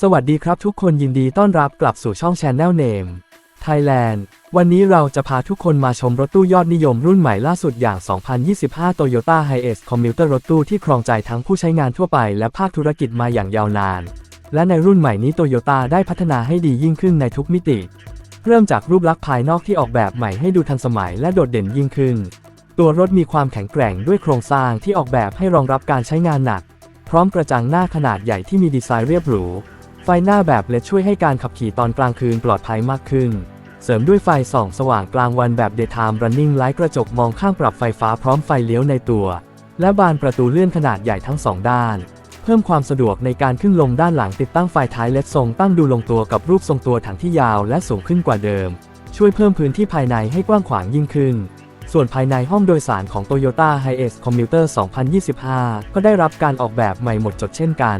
สวัสดีครับทุกคนยินดีต้อนรับกลับสู่ช่อง Channel Name Thailand วันนี้เราจะพาทุกคนมาชมรถตู้ยอดนิยมรุ่นใหม่ล่าสุดอย่าง 2025 Toyota Hiace Commuter รถตู้ที่ครองใจทั้งผู้ใช้งานทั่วไปและภาคธุรกิจมาอย่างยาวนาน และในรุ่นใหม่นี้ Toyota ได้พัฒนาให้ดียิ่งขึ้นในทุกมิติ เริ่มจากรูปลักษณ์ภายนอกที่ออกแบบใหม่ให้ดูทันสมัยและโดดเด่นยิ่งขึ้น ตัวรถมีความแข็งแกร่งด้วยโครงสร้างที่ออกแบบให้รองรับการใช้งานหนัก พร้อมกระจังหน้าขนาดใหญ่ที่มีดีไซน์เรียบหรู ไฟหน้าแบบเลดช่วยให้การขับขี่ตอนกลางคืนปลอดภัยมากขึ้น เสริมด้วยไฟส่องสว่างกลางวันแบบ Daytime Running Light กระจกมองข้างปรับไฟฟ้าพร้อมไฟเลี้ยวในตัว และบานประตูเลื่อนขนาดใหญ่ทั้งสองด้าน เพิ่มความสะดวกในการขึ้นลงด้านหลังติดตั้งไฟท้ายเลดทรงตั้งดูลงตัวกับรูปทรงตัวถังที่ยาวและสูงขึ้นกว่าเดิม ช่วยเพิ่มพื้นที่ภายในให้กว้างขวางยิ่งขึ้น ส่วนภายในห้องโดยสารของ Toyota Hiace Commuter 2025 ก็ได้รับการออกแบบใหม่หมดจดเช่นกัน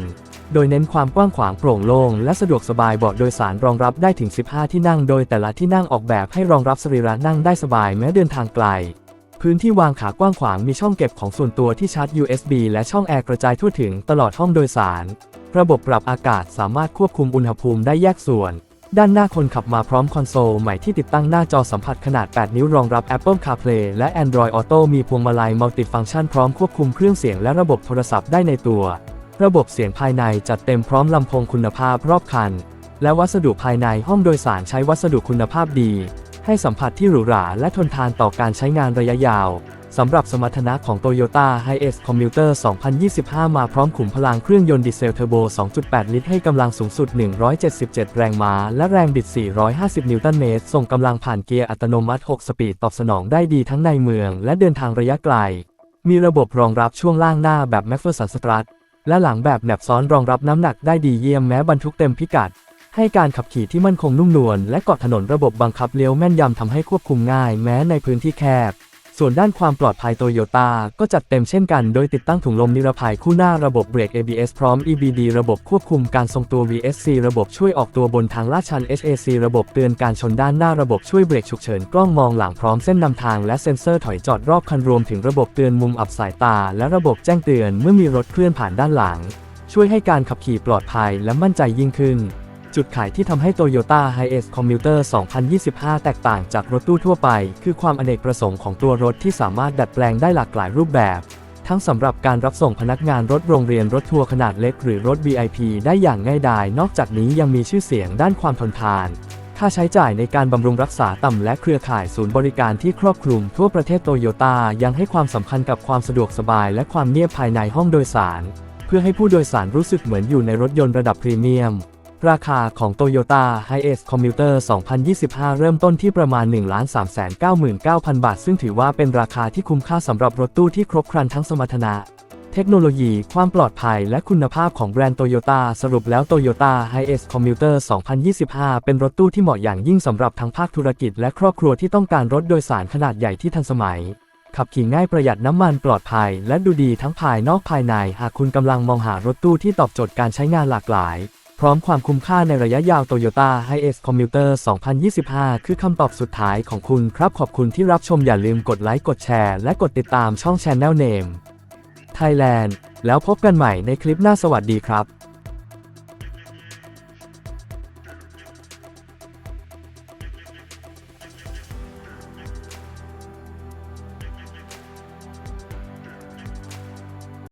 โดยเน้นความกว้างขวางโปร่งโล่งและสะดวกสบายเบาะโดยสารรองรับได้ถึง 15 ที่นั่ง โดยแต่ละที่นั่งออกแบบให้รองรับสรีระนั่งได้สบายแม้เดินทางไกล พื้นที่วางขากว้างขวางมีช่องเก็บของส่วนตัวที่ชาร์จ USB และช่องแอร์กระจายทั่วถึงตลอดห้องโดยสาร ระบบปรับอากาศสามารถควบคุมอุณหภูมิได้แยกส่วน ด้านหน้าคนขับมาพร้อมคอนโซลใหม่ที่ติดตั้งหน้าจอสัมผัสขนาด 8 นิ้วรองรับ Apple CarPlay และ Android Auto มีพวงมาลัยมัลติฟังก์ชันพร้อมควบคุมเครื่องเสียงและระบบโทรศัพท์ได้ในตัว ระบบเสียงภายในจัดเต็มพร้อมลำโพงคุณภาพรอบคัน และวัสดุภายในห้องโดยสารใช้วัสดุคุณภาพดี ให้สัมผัสที่หรูหราและทนทานต่อการใช้งานระยะยาว สำหรับสมรรถนะของ Toyota Hiace Commuter 2025 มาพร้อมขุมพลังเครื่องยนต์ดีเซลเทอร์โบ 2.8 ลิตรให้กำลังสูงสุด 177 แรงม้า และแรงบิด 450 นิวตันเมตร ส่งกำลังผ่านเกียร์อัตโนมัติ 6 สปีดตอบสนองได้ดีทั้งในเมือง และเดินทางระยะไกล มีระบบรองรับช่วงล่างหน้าแบบ m a c p h e r s o n Strut และหลังแบบแหนบซ้อนรองรับน้ำหนักได้ดีเยี่ยมแม้บรรทุกเต็มพิกัดให้การขับขี่ที่มั่นคงนุ่มนวลและเกาะถนนระบบบังคับเลี้ยวแม่นยำทำให้ควบคุมง่ายแม้ในพื้นที่แคบ ส่วนด้านความปลอดภัยโตโยต้าก็จัดเต็มเช่นกัน โดยติดตั้งถุงลมนิรภัยคู่หน้าระบบเบรก ABS พร้อม EBD ระบบควบคุมการทรงตัว VSC ระบบช่วยออกตัวบนทางลาดชัน HAC ระบบเตือนการชนด้านหน้าระบบช่วยเบรกฉุกเฉินกล้องมองหลังพร้อมเส้นนำทางและเซ็นเซอร์ถอยจอดรอบคันรวมถึงระบบเตือนมุมอับสายตา และระบบแจ้งเตือนเมื่อมีรถเคลื่อนผ่านด้านหลัง ช่วยให้การขับขี่ปลอดภัยและมั่นใจยิ่งขึ้น จุดขายที่ทำให้ Toyota Hiace Commuter 2025 แตกต่างจากรถตู้ทั่วไป คือความอเนกประสงค์ของตัวรถที่สามารถดัดแปลงได้หลากหลายรูปแบบ ทั้งสำหรับการรับส่งพนักงานรถโรงเรียนรถทัวร์ขนาดเล็กหรือรถ VIP ได้อย่างง่ายดาย นอกจากนี้ยังมีชื่อเสียงด้านความทนทาน ค่าใช้จ่ายในการบำรุงรักษาต่ำและเครือข่ายศูนย์บริการที่ครอบคลุมทั่วประเทศโตโยต้ายังให้ความสำคัญกับความสะดวกสบายและความเงียบภายในห้องโดยสาร เพื่อให้ผู้โดยสารรู้สึกเหมือนอยู่ในรถยนต์ระดับพรีเมียม ราคาของ Toyota Hiace Commuter 2025 เริ่มต้นที่ประมาณ 1,399,000 บาท ซึ่งถือว่าเป็นราคาที่คุ้มค่าสำหรับรถตู้ที่ครบครันทั้งสมรรถนะ เทคโนโลยี ความปลอดภัย และคุณภาพของแบรนด์ Toyota สรุปแล้ว Toyota Hiace Commuter 2025 เป็นรถตู้ที่เหมาะอย่างยิ่งสำหรับทั้งภาคธุรกิจและครอบครัวที่ต้องการรถโดยสารขนาดใหญ่ที่ทันสมัยขับขี่ง่ายประหยัดน้ำมันปลอดภัย และดูดีทั้งภายนอกภายใน หากคุณกำลังมองหารถตู้ที่ตอบโจทย์การใช้งานหลากหลาย พร้อมความคุ้มค่าในระยะยาว Toyota Hiace Commuter 2025 คือคำตอบสุดท้ายของคุณครับขอบคุณที่รับชมอย่าลืมกดไลค์กดแชร์ และกดติดตามช่อง Channel Name Thailand แล้วพบกันใหม่ในคลิปหน้าสวัสดีครับ